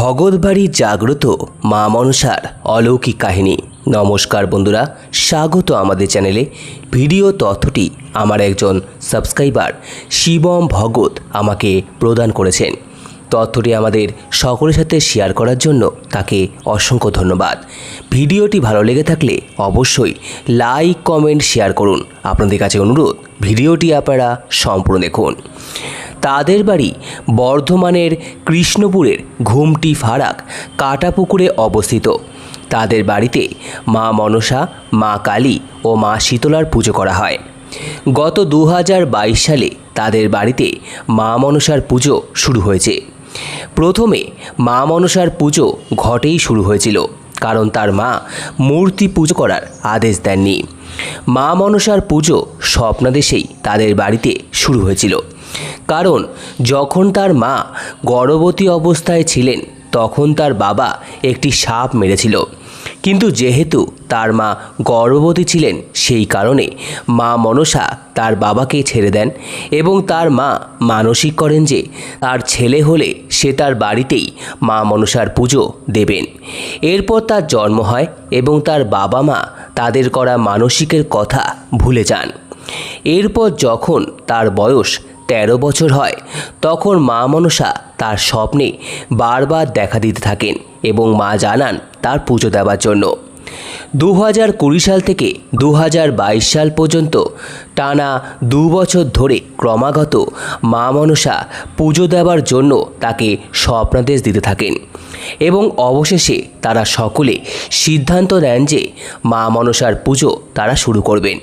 ভগতবাড়ি জাগ্রত মা মনসার অলৌকিক কাহিনী। নমস্কার বন্ধুরা, স্বাগত আমাদের চ্যানেলে। ভিডিও তথ্যটি আমার একজন সাবস্ক্রাইবার শিবম ভগত আমাকে প্রদান করেছেন। তথ্যটি আমাদের সকলের সাথে শেয়ার করার জন্য তাকে অসংখ্য ধন্যবাদ। ভিডিওটি ভালো লেগে থাকলে অবশ্যই লাইক, কমেন্ট, শেয়ার করুন। আপনাদের কাছে অনুরোধ, ভিডিওটি আপনারা সম্পূর্ণ দেখুন। তাদের বাড়ি বর্ধমানের কৃষ্ণপুরের ঘুমটি ফারাক কাটাপুকুরে অবস্থিত। তাদের বাড়িতে মা মনসা, মা কালী ও মা শীতলার পুজো করা হয়। গত দু হাজার বাইশ সালে তাদের বাড়িতে মা মনসার পুজো শুরু হয়েছে। প্রথমে মা মনসার পুজো ঘটেই শুরু হয়েছিল, কারণ তার মা মূর্তি পুজো করার আদেশ দেননি। মা মনসার পুজো স্বপ্নাদেশেই তাদের বাড়িতে শুরু হয়েছিল। কারণ যখন তার মা গর্ভবতী অবস্থায় ছিলেন, তখন তার বাবা একটি সাপ মেরেছিল। কিন্তু যেহেতু তার মা গর্ভবতী ছিলেন, সেই কারণে মা মনসা তার বাবাকে ছেড়ে দেন এবং তার মা মানসিক করেন যে তার ছেলে হলে সে তার বাড়িতেই মা মনসার পুজো দেবেন। এরপর তার জন্ম হয় এবং তার বাবা মা তাদের করা মানসিকের কথা ভুলে যান। এরপর যখন তার বয়স তেরো বছর হয়, তখন মা মনসা তার স্বপ্নে বারবার দেখা দিতে থাকেন এবং মা জানান তার পুজো দেওয়ার জন্য। দু হাজার কুড়ি সাল থেকে দু হাজার বাইশ সাল পর্যন্ত টানা দু বছর ধরে ক্রমাগত মা মনসা পুজো দেওয়ার জন্য তাকে স্বপ্নাদেশ দিতে থাকেন এবং অবশেষে তারা সকলে সিদ্ধান্ত নেন যে মা মনসার পুজো তারা শুরু করবেন।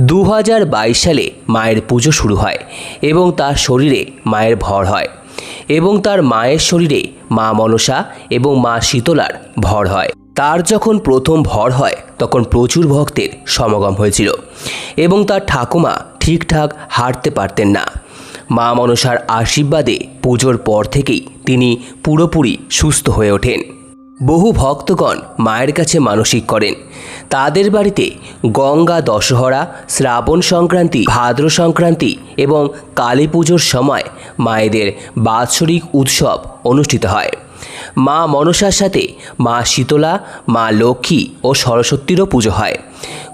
দু হাজার বাইশ সালে মায়ের পুজো শুরু হয় এবং তার শরীরে মায়ের ভর হয় এবং তার মায়ের শরীরে মা মনসা এবং মা শীতলার ভর হয়। তার যখন প্রথম ভর হয়, তখন প্রচুর ভক্তের সমাগম হয়েছিল এবং তার ঠাকুমা ঠিকঠাক হাঁটতে পারতেন না। মা মনসার আশীর্বাদে পুজোর পর থেকেই তিনি পুরোপুরি সুস্থ হয়ে ওঠেন। বহু ভক্তগণ মায়ের কাছে মানসিক করেন। তাদের বাড়িতে গঙ্গা দশহরা, শ্রাবণ সংক্রান্তি, ভাদ্র সংক্রান্তি এবং কালী পুজোর সময় মায়েদের বাৎসরিক উৎসব অনুষ্ঠিত হয়। মা মনসার সাথে মা শীতলা, মা লক্ষ্মী ও সরস্বতীরও পুজো হয়।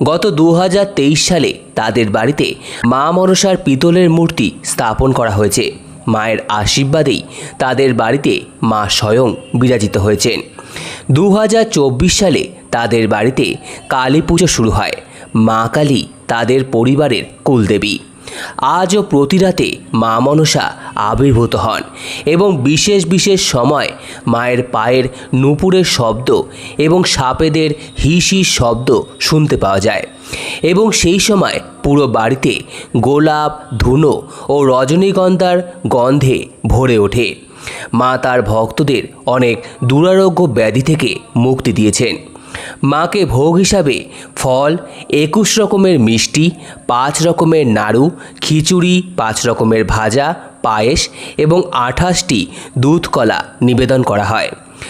গত দু হাজার তেইশ সালে তাদের বাড়িতে মা মনসার পিতলের মূর্তি স্থাপন করা হয়েছে। মায়ের আশীর্বাদেই তাদের বাড়িতে মা স্বয়ং বিরাজিত হয়েছেন। দু হাজার চব্বিশ সালে তাদের বাড়িতে কালী পুজো শুরু হয়। মা কালী তাদের পরিবারের কুলদেবী। আজও প্রতি রাতে মা মনসা আবির্ভূত হন এবং বিশেষ বিশেষ সময় মায়ের পায়ের নুপুরের শব্দ এবং সাপেদের হিসির শব্দ শুনতে পাওয়া যায়। এবং সেই সময় পুরো বাড়িতে গোলাপ, ধুনো ও রজনীগন্ধার গন্ধে ভরে ওঠে। মা তার ভক্তদের অনেক দুরারোগ্য ব্যাধি থেকে মুক্তি দিয়েছেন। মাকে ভোগ হিসাবে ফল, একুশ রকমের মিষ্টি, পাঁচ রকমের নাড়ু, খিচুড়ি, পাঁচ রকমের ভাজা, পায়েস এবং আঠাশটি দুধ কলা নিবেদন করা হয়।